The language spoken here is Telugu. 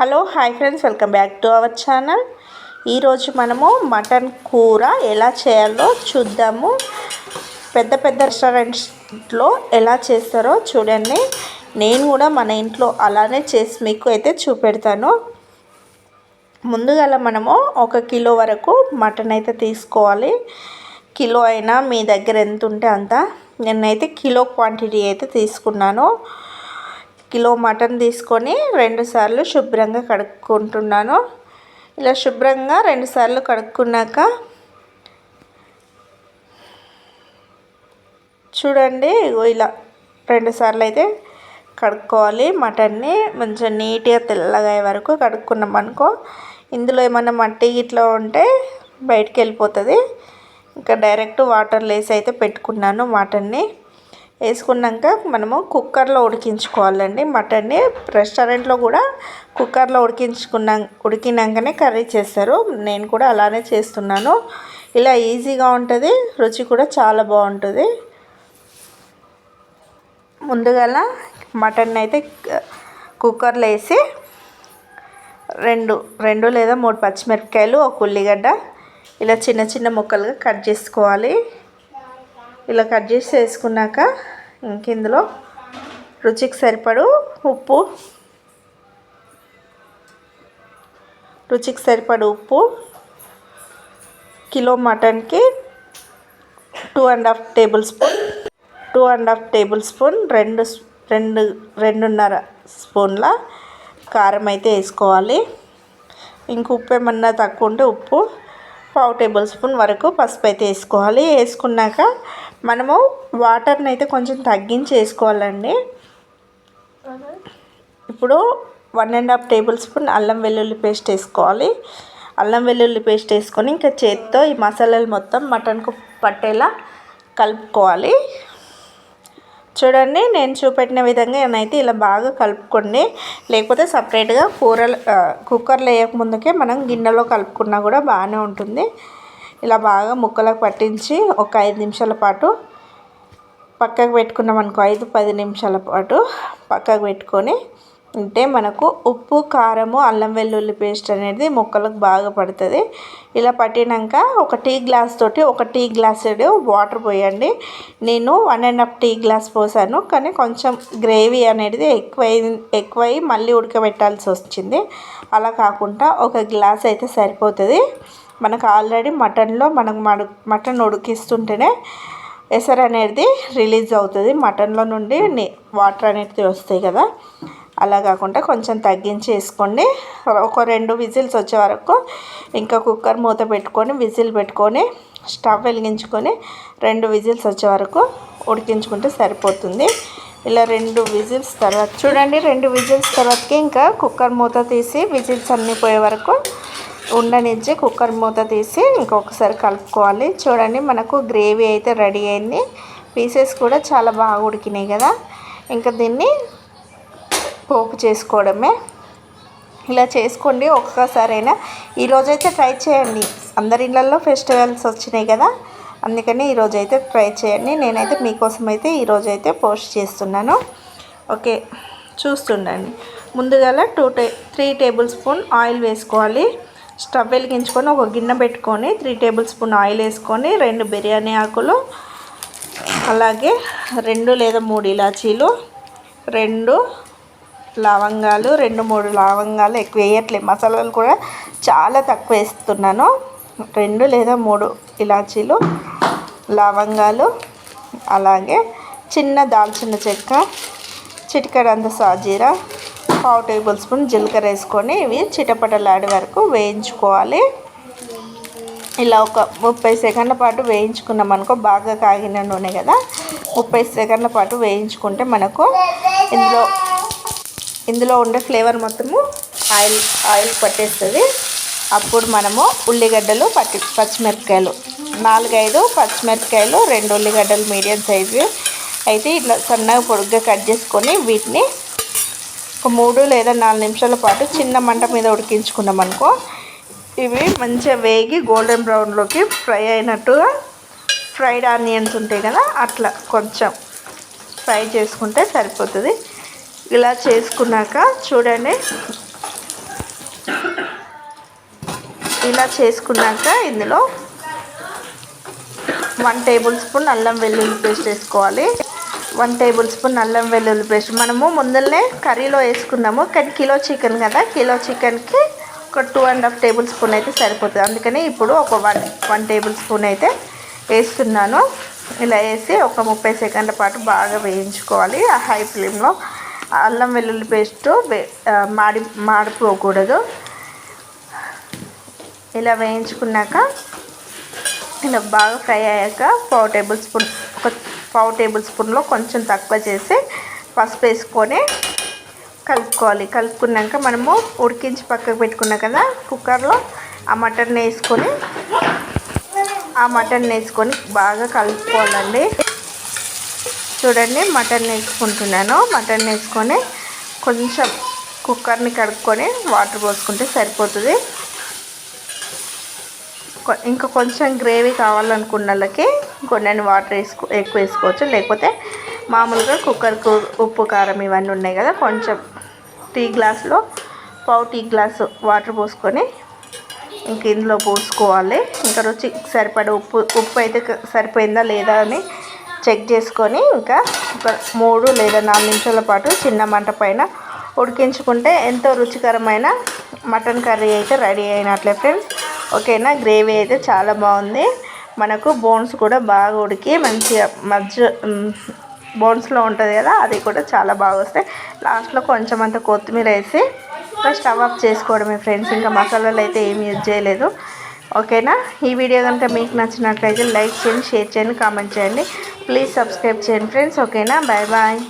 Hello hi friends welcome back to our channel. ఈరోజు మనము మటన్ కూర ఎలా చేయాలో చూద్దాము. పెద్ద పెద్ద రెస్టారెంట్స్లో ఎలా చేస్తారో చూడండి. నేను కూడా మన ఇంట్లో అలానే చేసి మీకు అయితే చూపెడతాను. ముందుగా మనము ఒక కిలో వరకు మటన్ అయితే తీసుకోవాలి. కిలో అయినా మీ దగ్గర ఎంత ఉంటే అంత. నేనైతే కిలో క్వాంటిటీ అయితే తీసుకున్నాను. కిలో మటన్ తీసుకొని రెండుసార్లు శుభ్రంగా కడుక్కుంటున్నాను. ఇలా శుభ్రంగా రెండుసార్లు కడుక్కున్నాక చూడండి ఇలా రెండుసార్లు అయితే కడుక్కోవాలి. మటన్ని మంచిగా నీట్గా తెల్లగా అయ్యే వరకు కడుక్కున్నాం అనుకో ఇందులో ఏమన్నా మట్టి ఇట్లా ఉంటే బయటికి వెళ్ళిపోతుంది. ఇంకా డైరెక్ట్ వాటర్ లేసి అయితే పెట్టుకున్నాను మటన్ని. వేసుకున్నాక మనము కుక్కర్లో ఉడికించుకోవాలండి. మటన్ని రెస్టారెంట్లో కూడా కుక్కర్లో ఉడికించుకున్నా ఉడికినాకనే కర్రీ చేస్తారు. నేను కూడా అలానే చేస్తున్నాను. ఇలా ఈజీగా ఉంటుంది. రుచి కూడా చాలా బాగుంటుంది. ముందుగా మటన్ అయితే కుక్కర్లో వేసి రెండు రెండు లేదా మూడు పచ్చిమిరపకాయలు ఒక ఉల్లిగడ్డ ఇలా చిన్న చిన్న ముక్కలుగా కట్ చేసుకోవాలి. ఇలా కట్ చేసి వేసుకున్నాక ఇందులో రుచికి సరిపడు ఉప్పు. రుచికి సరిపడు ఉప్పు. Kilo మటన్కి two and half tablespoon two and half tablespoon రెండు రెండు రెండున్నర స్పూన్ల కారం అయితే వేసుకోవాలి. ఇంక ఉప్పు ఏమన్నా తక్కువ ఉంటే ఉప్పు. పావు టేబుల్ స్పూన్ వరకు పసుపు అయితే వేసుకోవాలి. వేసుకున్నాక మనము వాటర్ని అయితే కొంచెం తగ్గించి వేసుకోవాలండి ఇప్పుడు one and half tablespoon అల్లం వెల్లుల్లి పేస్ట్ వేసుకోవాలి. అల్లం వెల్లుల్లి పేస్ట్ వేసుకొని ఇంకా చేతితో ఈ మసాలాలు మొత్తం మటన్కు పట్టేలా కలుపుకోవాలి. చూడండి నేను చూపెట్టిన విధంగా నేనైతే ఇలా బాగా కలుపుకోండి లేకపోతే సపరేట్గా కూరలు కుక్కర్లో వేయక ముందుకే మనం గిన్నెలో కలుపుకున్నా కూడా బాగానే ఉంటుంది. ఇలా బాగా ముక్కలకు పట్టించి ఒక ఐదు నిమిషాల పాటు పక్కకు పెట్టుకున్నాం అనుకో ఐదు పది నిమిషాల పాటు పక్కకు పెట్టుకొని ఉంటే మనకు ఉప్పు కారము అల్లం వెల్లుల్లి పేస్ట్ అనేది ముక్కలకు బాగా పడుతుంది. ఇలా పట్టినాక ఒక టీ గ్లాస్ తోటి ఒక టీ గ్లాస్ వాటర్ పోయండి. నేను one and half tea glass పోసాను కానీ కొంచెం గ్రేవీ అనేది ఎక్కువై ఎక్కువై మళ్ళీ ఉడకబెట్టాల్సి వచ్చింది. అలా కాకుండా ఒక గ్లాస్ అయితే సరిపోతుంది. మనకు ఆల్రెడీ మటన్లో మనం మటన్ ఉడికిస్తుంటేనే ఎసరు అనేది రిలీజ్ అవుతుంది. మటన్లో నుండి వాటర్ అనేది వస్తాయి కదా. అలా కాకుండా కొంచెం తగ్గించి వేసుకోండి ఒక రెండు విజిల్స్ వచ్చే వరకు ఇంకా కుక్కర్ మూత పెట్టుకొని విజిల్ పెట్టుకొని స్టవ్ వెలిగించుకొని రెండు విజిల్స్ వచ్చే వరకు ఉడికించుకుంటే సరిపోతుంది. ఇలా రెండు విజిల్స్ తర్వాత చూడండి రెండు విజిల్స్ తర్వాతకి ఇంకా కుక్కర్ మూత తీసి విజిల్స్ అన్నీ పోయే వరకు ఉండనిచ్చి కుక్కర్ మూత తీసి ఇంకొకసారి కలుపుకోవాలి. చూడండి మనకు గ్రేవీ అయితే రెడీ అయింది. పీసెస్ కూడా చాలా బాగా ఉడికినాయి కదా. ఇంకా దీన్ని పోపు చేసుకోవడమే. ఇలా చేసుకోండి ఒక్కసారైనా. ఈరోజైతే ట్రై చేయండి. అందరి ఇళ్ళల్లో ఫెస్టివల్స్ వచ్చినాయి కదా. అందుకని ఈరోజైతే ట్రై చేయండి. నేనైతే మీకోసం అయితే ఈరోజైతే పోస్ట్ చేస్తున్నాను. ఓకే చూస్తుండండి. ముందుగా two to three tablespoon oil వేసుకోవాలి. స్టవ్ వెలిగించుకొని ఒక గిన్నె పెట్టుకొని త్రీ టేబుల్ స్పూన్ ఆయిల్ వేసుకొని రెండు బిర్యానీ ఆకులు అలాగే రెండు లేదా మూడు ఇలాచీలు రెండు లవంగాలు రెండు మూడు లవంగాలు ఎక్కువ వేయట్లేదు. మసాలాలు కూడా చాలా తక్కువ వేస్తున్నాను. రెండు లేదా మూడు ఇలాచీలు లవంగాలు అలాగే చిన్న దాల్చిన చెక్క చిటికడంత సాజీరా పావు టేబుల్ స్పూన్ జీలకర్ర వేసుకొని ఇవి చిటపటలాడే వరకు వేయించుకోవాలి. ఇలా ఒక ముప్పై సెకండ్ల పాటు వేయించుకున్నాం అనుకో బాగా కాగిన నూనె కదా. ముప్పై సెకండ్ల పాటు వేయించుకుంటే మనకు ఇందులో ఇందులో ఉండే ఫ్లేవర్ మొత్తము ఆయిల్ ఆయిల్ పట్టేస్తుంది. అప్పుడు మనము ఉల్లిగడ్డలు పట్టి పచ్చిమిరపకాయలు నాలుగైదు పచ్చిమిరపకాయలు రెండు ఉల్లిగడ్డలు మీడియం సైజు. అయితే ఇట్లా సన్నగా పొడుగ్గా కట్ చేసుకొని వీటిని ఒక మూడు లేదా నాలుగు నిమిషాల పాటు చిన్న మంట మీద ఉడికించుకున్నాం అనుకో ఇవి మంచిగా వేగి గోల్డెన్ బ్రౌన్లోకి ఫ్రై అయినట్టుగా ఫ్రైడ్ ఆనియన్స్ ఉంటాయి కదా అట్లా కొంచెం ఫ్రై చేసుకుంటే సరిపోతుంది. ఇలా చేసుకున్నాక చూడండి. ఇలా చేసుకున్నాక ఇందులో వన్ టేబుల్ స్పూన్ అల్లం వెల్లుల్లి పేస్ట్ వేసుకోవాలి. వన్ టేబుల్ స్పూన్ అల్లం వెల్లుల్లి పేస్ట్. మనము ముందరనే కర్రీలో వేసుకున్నాము కానీ కిలో చికెన్ కదా కిలో చికెన్కి ఒక two and half tablespoon అయితే సరిపోతుంది. అందుకని ఇప్పుడు ఒక వన్ వన్ టేబుల్ స్పూన్ అయితే వేస్తున్నాను. ఇలా వేసి ఒక ముప్పై సెకండ్ల పాటు బాగా వేయించుకోవాలి. ఆ హై ఫ్లేమ్లో అల్లం వెల్లుల్లి పేస్ట్ మాడి మాడిపోకూడదు. ఇలా వేయించుకున్నాక ఇలా బాగా ఫ్రై అయ్యాక ఫోర్ టేబుల్ స్పూన్ ఒక పావు టేబుల్ స్పూన్లో కొంచెం తక్కువ చేసి పసుపు వేసుకొని కలుపుకోవాలి. కలుపుకున్నాక మనము ఉడికించి పక్కకు పెట్టుకున్నాం కదా కుక్కర్లో ఆ మటన్ వేసుకొని ఆ మటన్ వేసుకొని బాగా కలుపుకోవాలండి. చూడండి మటన్ వేసుకుంటున్నాను. మటన్ వేసుకొని కొంచెం కుక్కర్ని కడుక్కొని వాటర్ పోసుకుంటే సరిపోతుంది. ఇంకా కొంచెం గ్రేవీ కావాలనుకున్న వాళ్ళకి కొన్ని వాటర్ వేసుకో ఎక్కువ వేసుకోవచ్చు. లేకపోతే మామూలుగా కుక్కర్కు ఉప్పు కారం ఇవన్నీ ఉన్నాయి కదా కొంచెం టీ గ్లాస్లో పావు టీ గ్లాసు వాటర్ పోసుకొని ఇంక ఇందులో పోసుకోవాలి. ఇంకా రుచి సరిపడే ఉప్పు ఉప్పు అయితే సరిపోయిందా లేదా అని చెక్ చేసుకొని ఇంకా ఒక మూడు లేదా నాలుగు నిమిషాల పాటు చిన్న మంట పైన ఉడికించుకుంటే ఎంతో రుచికరమైన మటన్ కర్రీ అయితే రెడీ అయినట్లే ఫ్రెండ్స్. ఓకేనా? గ్రేవీ అయితే చాలా బాగుంది. మనకు బోన్స్ కూడా బాగా ఉడికి మంచిగా మధ్య బోన్స్లో ఉంటుంది కదా అది కూడా చాలా బాగా వస్తాయి. లాస్ట్లో కొంచెం అంత కొత్తిమీర వేసి స్టవ్ ఆఫ్ చేసుకోవడమే ఫ్రెండ్స్. ఇంకా మసాలాలు అయితే ఏమి యూజ్ చేయలేదు. ఓకేనా? ఈ వీడియో కనుక మీకు నచ్చినట్లయితే లైక్ చేయండి షేర్ చేయండి కామెంట్ చేయండి. ప్లీజ్ సబ్స్క్రైబ్ చేయండి ఫ్రెండ్స్. ఓకేనా? Bye bye.